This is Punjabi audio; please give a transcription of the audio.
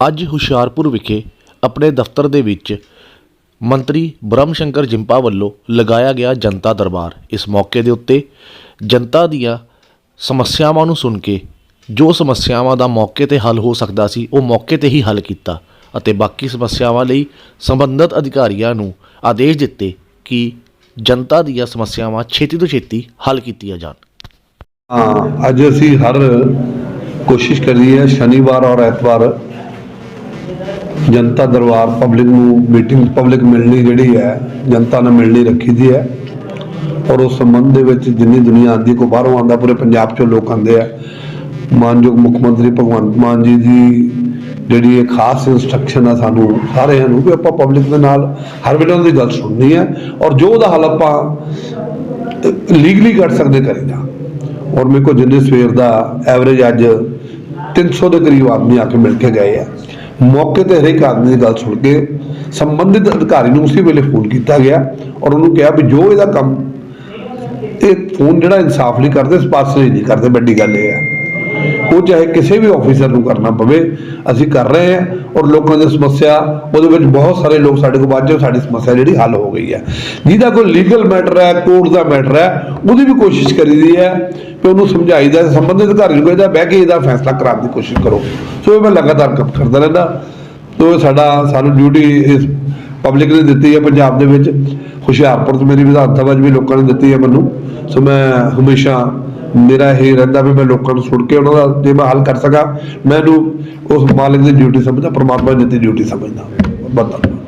ਅੱਜ ਹੁਸ਼ਿਆਰਪੁਰ ਵਿਖੇ ਆਪਣੇ ਦਫ਼ਤਰ ਦੇ ਵਿੱਚ ਮੰਤਰੀ ਬ੍ਰਹਮ ਸ਼ੰਕਰ ਜਿੰਪਾ ਵੱਲੋਂ ਲਗਾਇਆ ਗਿਆ ਜਨਤਾ ਦਰਬਾਰ। ਇਸ ਮੌਕੇ ਦੇ ਉੱਤੇ ਜਨਤਾ ਦੀਆਂ ਸਮੱਸਿਆਵਾਂ ਨੂੰ ਸੁਣ ਕੇ, ਜੋ ਸਮੱਸਿਆਵਾਂ ਦਾ ਮੌਕੇ ਤੇ ਹੱਲ ਹੋ ਸਕਦਾ ਸੀ, ਉਹ ਮੌਕੇ ਤੇ ਹੀ ਹੱਲ ਕੀਤਾ ਅਤੇ ਬਾਕੀ ਸਮੱਸਿਆਵਾਂ ਲਈ ਸੰਬੰਧਿਤ ਅਧਿਕਾਰੀਆਂ ਨੂੰ ਆਦੇਸ਼ ਦਿੱਤੇ ਕਿ ਜਨਤਾ ਦੀਆਂ ਸਮੱਸਿਆਵਾਂ ਛੇਤੀ ਤੋਂ ਛੇਤੀ ਹੱਲ ਕੀਤੀਆਂ ਜਾਣ। ਹਾਂ, ਅੱਜ ਅਸੀਂ ਹਰ ਕੋਸ਼ਿਸ਼ ਕਰੀ ਹੈ ਸ਼ਨੀਵਾਰ ਔਰ ਐਤਵਾਰ ਜਨਤਾ ਦਰਬਾਰ ਪਬਲਿਕ ਨੂੰ ਮੀਟਿੰਗ ਪਬਲਿਕ ਮਿਲਣੀ ਜਿਹੜੀ ਹੈ, ਜਨਤਾ ਨਾਲ ਮਿਲਣੀ ਰੱਖੀ ਦੀ ਹੈ ਔਰ ਉਸ ਸੰਬੰਧ ਦੇ ਵਿੱਚ ਜਿੰਨੀ ਦੁਨੀਆ ਆਉਂਦੀ ਕੋ ਬਾਹਰੋਂ ਆਉਂਦਾ, ਪੂਰੇ ਪੰਜਾਬ ਚੋਂ ਲੋਕ ਆਉਂਦੇ ਆ। ਮਾਨਯੋਗ ਮੁੱਖ ਮੰਤਰੀ ਭਗਵੰਤ ਮਾਨ ਜੀ ਦੀ ਜਿਹੜੀ ਇਹ ਖਾਸ ਇਨਸਟਰਕਸ਼ਨ ਆ ਸਾਨੂੰ ਸਾਰਿਆਂ ਨੂੰ ਵੀ ਆਪਾਂ ਪਬਲਿਕ ਦੇ ਨਾਲ ਹਰ ਵੇਲੇ ਉਹਨਾਂ ਦੀ ਗੱਲ ਸੁਣਨੀ ਹੈ ਔਰ ਜੋ ਉਹਦਾ ਹੱਲ ਆਪਾਂ ਲੀਗਲੀ ਕਰ ਸਕਦੇ ਕਰੀਦਾ। ਔਰ ਮੇਰੇ ਕੋਲ ਜਿੰਨੇ ਸਵੇਰ ਦਾ ਐਵਰੇਜ ਅੱਜ 300 ਦੇ ਕਰੀਬ ਆਦਮੀ ਆ ਕੇ ਮਿਲ ਕੇ ਗਏ ਆ। ਮੌਕੇ ਤੇ ਹਰੇਕ ਆਦਮੀ ਦੀ ਗੱਲ ਸੁਣ ਕੇ ਸੰਬੰਧਿਤ ਅਧਿਕਾਰੀ ਨੂੰ ਉਸੇ ਵੇਲੇ ਫੋਨ ਕੀਤਾ ਗਿਆ ਔਰ ਉਹਨੂੰ ਕਿਹਾ ਵੀ ਜੋ ਇਹਦਾ ਕੰਮ, ਇਹ ਫੋਨ ਜਿਹੜਾ ਇਨਸਾਫ ਲਈ ਕਰਦੇ ਸਪਾਰਸ਼ ਲਈ ਨਹੀਂ ਕਰਦੇ, ਵੱਡੀ ਗੱਲ ਇਹ ਹੈ। ਉਹ ਚਾਹੇ ਕਿਸੇ ਵੀ ਆਫੀਸਰ ਨੂੰ ਕਰਨਾ ਪਵੇ, ਅਸੀਂ ਕਰ ਰਹੇ ਹਾਂ ਔਰ ਲੋਕਾਂ ਦੀ ਸਮੱਸਿਆ, ਉਹਦੇ ਵਿੱਚ ਬਹੁਤ ਸਾਰੇ ਲੋਕ ਸਾਡੇ ਕੋਲ ਬਾਅਦ 'ਚ ਸਾਡੀ ਸਮੱਸਿਆ ਜਿਹੜੀ ਹੱਲ ਹੋ ਗਈ ਹੈ। ਜਿਹਦਾ ਕੋਈ ਲੀਗਲ ਮੈਟਰ ਹੈ ਕੋਰਟ ਦਾ ਮੈਟਰ ਹੈ, ਉਹਦੀ ਵੀ ਕੋਸ਼ਿਸ਼ ਕਰੀਦੀ ਹੈ ਕਿ ਉਹਨੂੰ ਸਮਝਾਈਦਾ, ਸੰਬੰਧਿਤ ਅਧਿਕਾਰੀ ਨੂੰ ਕਹਿੰਦਾ, ਬਹਿ ਕੇ ਇਹਦਾ ਫੈਸਲਾ ਕਰਾਉਣ ਦੀ ਕੋਸ਼ਿਸ਼ ਕਰੋ। ਸੋ ਇਹ ਮੈਂ ਲਗਾਤਾਰ ਕੰਮ ਕਰਦਾ ਰਹਿੰਦਾ। ਤੋ ਇਹ ਸਾਡਾ, ਸਾਨੂੰ ਡਿਊਟੀ ਇਸ ਪਬਲਿਕ ਨੇ ਦਿੱਤੀ ਹੈ ਪੰਜਾਬ ਦੇ ਵਿੱਚ। ਹੁਸ਼ਿਆਰਪੁਰ 'ਚ ਮੇਰੀ ਵਿਧਾਨ ਸਭਾ 'ਚ ਵੀ ਲੋਕਾਂ ਨੇ ਦਿੱਤੀ ਹੈ ਮੈਨੂੰ। ਸੋ ਮੈਂ ਹਮੇਸ਼ਾ ਮੇਰਾ ਇਹ ਰਹਿੰਦਾ ਵੀ ਮੈਂ ਲੋਕਾਂ ਨੂੰ ਸੁਣ ਕੇ ਉਹਨਾਂ ਦਾ ਜੇ ਮੈਂ ਹੱਲ ਕਰ ਸਕਾਂ, ਮੈਨੂੰ ਉਸ ਮਾਲਕ ਦੀ ਡਿਊਟੀ ਸਮਝਦਾ, ਪ੍ਰਮਾਤਮਾ ਦੀ ਡਿਊਟੀ ਸਮਝਦਾ। ਬਹੁਤ ਧੰਨਵਾਦ